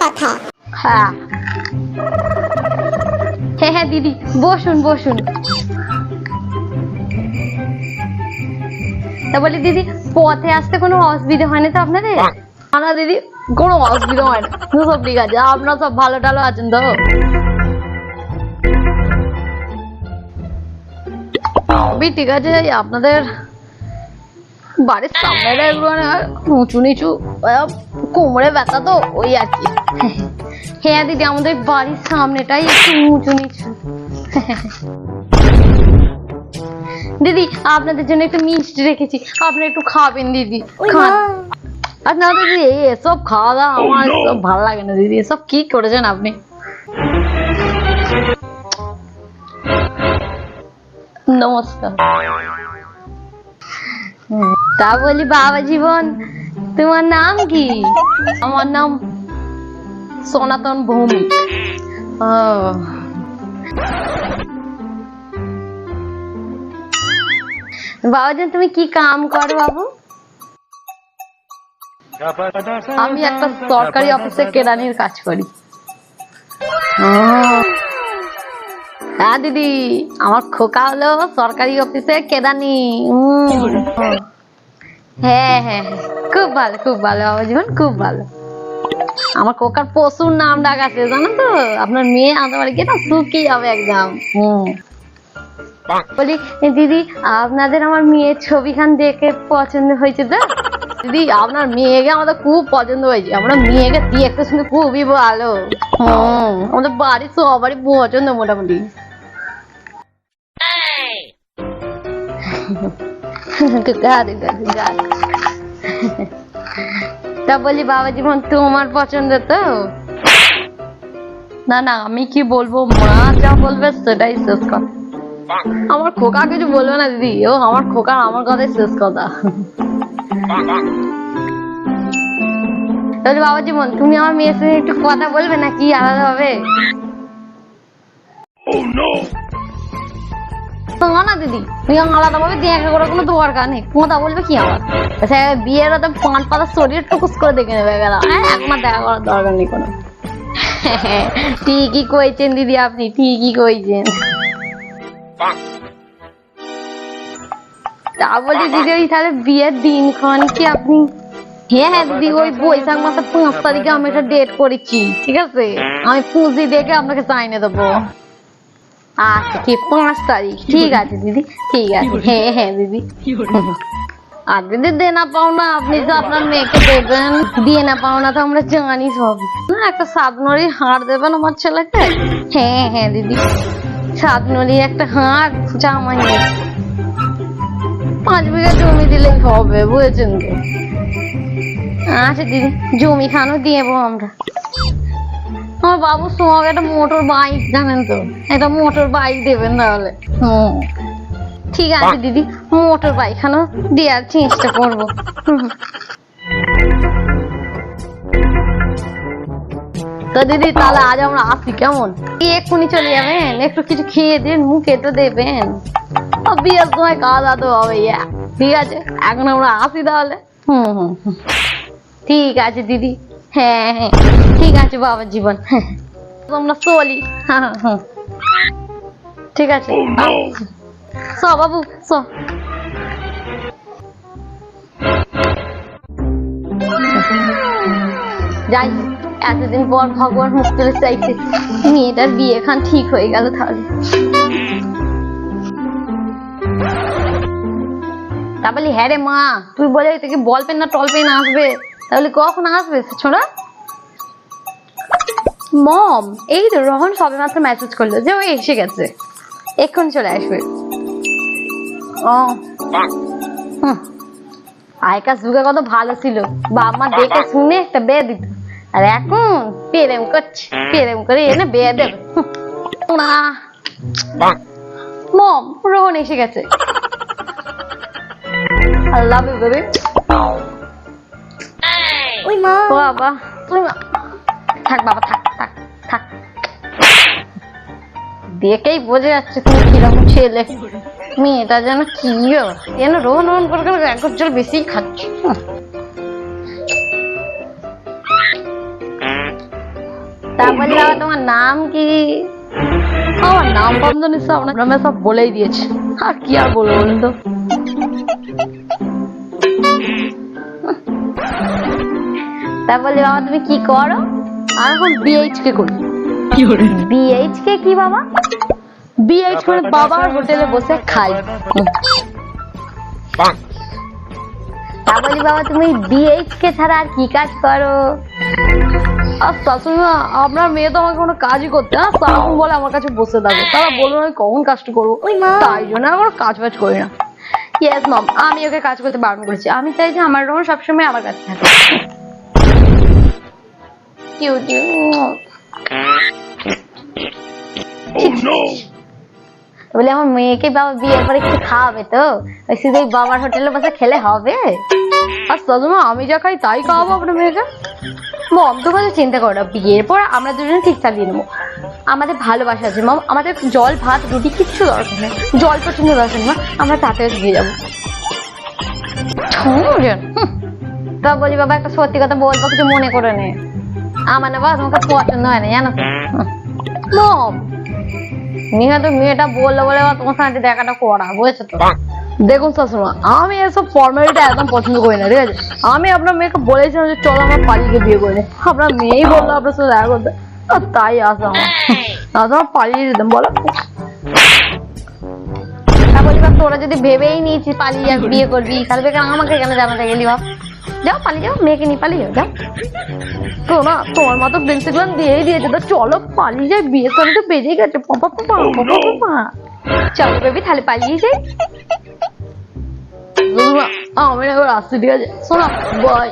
কথা। হ্যাঁ হ্যাঁ দিদি বসুন বসুন। তা বলি দিদি পথে আসতে কোনো অসুবিধা হয়নি তো আপনাদের? না। দিদি কোনো অসুবিধা হয় না সব ঠিক আছে। আপনারা সব ভালো টালো আছেন তো? ঠিক আছে আপনাদের বাড়ির সামনেটা একটু উঁচু নিচু কোমরে ব্যথা তো ওই আর কি। হ্যাঁ দিদি আমাদের বাড়ির সামনেটাই একটু উঁচু নিচু। দিদি আপনাদের জন্য একটু মিষ্টি রেখেছি। আপনি একটু খাবেন দিদি। খান আর না দিদি এসব খাওয়া দাওয়া আমার সব ভালো লাগে না দিদি। এসব কি করেছেন আপনি? নমস্কার। তা বলি, বাবা জীবন, তোমার নাম কি আমার নাম সনাতন ভৌমিক। বাবাজন তুমি কি কাম করো বাবু আমি একটা সরকারি অফিসে কেরানির কাজ করি। হ্যাঁ দিদি, আমার খোকা হলো সরকারি অফিসে কেদানি হ্যাঁ হ্যাঁ হ্যাঁ। খুব ভালো খুব ভালো বাবা জীবন খুব ভালো। আমার কোকার প্রচুর নাম ডাক আছে, জানো তো? আপনার মেয়ে আমাদের বাড়ি গিয়ে না? সুখী হবে একদম বলি দিদি, আপনাদের আমার মেয়ের ছবিখান দেখে পছন্দ হয়েছে তো? দিদি, আপনার মেয়েকে আমাদের খুব পছন্দ হয়েছে। আমরা মেয়েকে দেখতে শুনে খুবই ভালো। হুম, আমাদের বাড়ির সবারই পছন্দ মোটামুটি। গাড়ি তা বলি বাবা জীবন তোমার পছন্দ তো? না না, আমি কি বলব? মা যা বলবে সেটাই শেষ কথা। আমার খোকা কিছু বলবে না, দিদি। ও, আমার খোকা, আমার কথাই শেষ কথা। তাহলে বাবা জীবন তুমি আমার মেয়ের সঙ্গে একটু কথা বলবে না কি আলাদা হবে না দেখা করার কোনো দরকার নেই। বলবে কি আমার বিয়ের পান পাতা শরীর টুকুস করে দেখে নেবে গেল দেখা করার দরকার নেই কোনো। ঠিকই কইছেন দিদি আপনি, ঠিকই কইছেন। তা দিদি, ওই তাহলে বিয়ের কি আপনি হ্যাঁ হ্যাঁ দিদি, ওই বৈশাখ মাসের পাঁচ তারিখে আমি একটা ডেট করেছি, ঠিক আছে? আমি পুঁজি দেখে আপনাকে চাইনে দেবো। আচ্ছা ঠিক পাঁচ তারিখ। ঠিক আছে দিদি। ঠিক আছে। হ্যাঁ হ্যাঁ দিদি। আর দিদি দেনা পাওনা আপনি তো আপনার মেয়েকে দেবেন। দিয়ে না পাওনা তো আমরা জানি সব না একটা সাতনরি হার দেবেন আমার ছেলেকে? হ্যাঁ হ্যাঁ দিদি। সাতনরি একটা হার জামা নিয়ে। পাঁচ বিঘা জমি দিলেই হবে বুঝেছেন তো? আচ্ছা দিদি জমি খানো দিয়ে দেবো আমরা। আমার বাবু সোহাগ একটা মোটর বাইক জানেন তো? একটা মোটর বাইক দেবেন তাহলে। হুম। ঠিক আছে দিদি মোটর বাইক খানো দেওয়ার চেষ্টা করব। তো দিদি তাহলে আজ আমরা আসি কেমন? এক্ষুনি চলে যাবেন? একটু কিছু খেয়ে দিন মুখে তো দেবেন। বিয়ের সময় খাওয়া দাওয়া তো হবে ঠিক আছে এখন আমরা আসি তাহলে। হুম হুম হুম। ঠিক আছে দিদি। হ্যাঁ হ্যাঁ। ঠিক আছে বাবা জীবন। তোমরা চলি। ঠিক আছে। চ বাবু চ। যাই এতদিন পর ভগবান মুখ তুলে চাইছে। মেয়েটার বিয়ে খান ঠিক হয়ে গেল তাহলে। তা বলি হ্যাঁ রে মা তুই বলে থেকে বল পেন না টল পেন আসবে। তাহলে কখন আসবে ছোড়া মম এই তো রহন সবে মাত্র মেসেজ করল যে ও এসে গেছে। এক্ষুনি চলে আসবে। ও। আগেকার যুগে কত ভালো ছিল। বাবা দেখে শুনে একটা বিয়ে দিত। আর এখন প্রেম করছে প্রেম করে এনে বিয়ে দেবে। মম রোহন এসে গেছে। আল্লাহ বেবি ওই মা বাবা তুমি মা- থাক বাবা থাক থাক থাক দেখেই বোঝা যাচ্ছে তুমি কীরকম ছেলে মেয়েটা যেন কি যেন রোহন রোহন করে করে এক জল বেশি খাচ্ছে তারপরে বাবা তোমার নাম কি আমার নাম ফাম জানিস তো সব বলেই দিয়েছে আর কি আর বলব বলুন তো তারপরে বাবা তুমি কি করো? আর এখন বিএইচকে করি। বিএইচকে কি বাবা? বিএইচ করে বাবার হোটেলে বসে খাই। তারপরে বাবা তুমি বিএইচকে ছাড়া আর কি কাজ করো? আর শাশুড়ি মা আপনার মেয়ে তো আমাকে কোনো কাজই করতে না সারাক্ষণ বলে আমার কাছে বসে থাকো তারা বলবে আমি কখন কাজটা করব। তাই জন্য আমি কোনো কাজ বাজ করি না। ইয়েস মাম আমি ওকে কাজ করতে বারণ করেছি। আমি চাই যে আমার রোহন সবসময় আমার কাছে থাকে। কিউ কিউ বলে আমার মেয়েকে বাবা বিয়ের পরে কিছু খাওয়াবে তো। ওই শুধু বাবার হোটেলে বসে খেলে হবে। আর শাশুড়ি মা আমি যা খাই তাই খাওয়াবো আপনার মেয়েকে? মম তো কোনো চিন্তা করো না। বিয়ের পর আমরা দুজনে ঠিক চালিয়ে নেব। আমাদের ভালোবাসা আছে মম আমাদের জল ভাত রুটি কিচ্ছু দরকার নেই। জল পর্যন্ত দরকার মা। আমরা তাড়াতাড়ি দিয়ে যাব। তা বলি বাবা একটা সত্যি কথা বলব কিছু মনে করে নে। আমার না বাবা তোমাকে পছন্দ হয় না জানো তো? নিহত মেয়েটা বলল বলে তোমার সাথে দেখাটা করা বুঝেছ তো? দেখুন শাশুড়ি আমি এসব ফর্মালিটি একদম পছন্দ করি না ঠিক আছে? আমি আপনার মেয়েকে বলেছিলাম যে চলো আমরা পালিয়ে বিয়ে করে। আপনার মেয়েই বলল আপনার সাথে দেখা করতে। তাই আসা আমার। তো পালিয়ে যেতাম বলো। তোরা যদি ভেবেই নিয়েছিস পালিয়ে বিয়ে করবি তাহলে আমাকে কেন জানাতে গেলি বাপ যাও, পালিয়ে যাও, মেয়েকে নিয়ে পালিয়ে যাও যাও। তো না তোমার মতো প্রিন্সিপাল দিয়ে দিয়েছে তো, চলো, পালিয়ে যাই, বিয়ে করে তো বেজেই গেছে। পাপা পাপা পাপা পাপা চলো, বেবি, তাহলে পালিয়ে যাই। আমি এবার আসছি, ঠিক আছে? শোনা বয়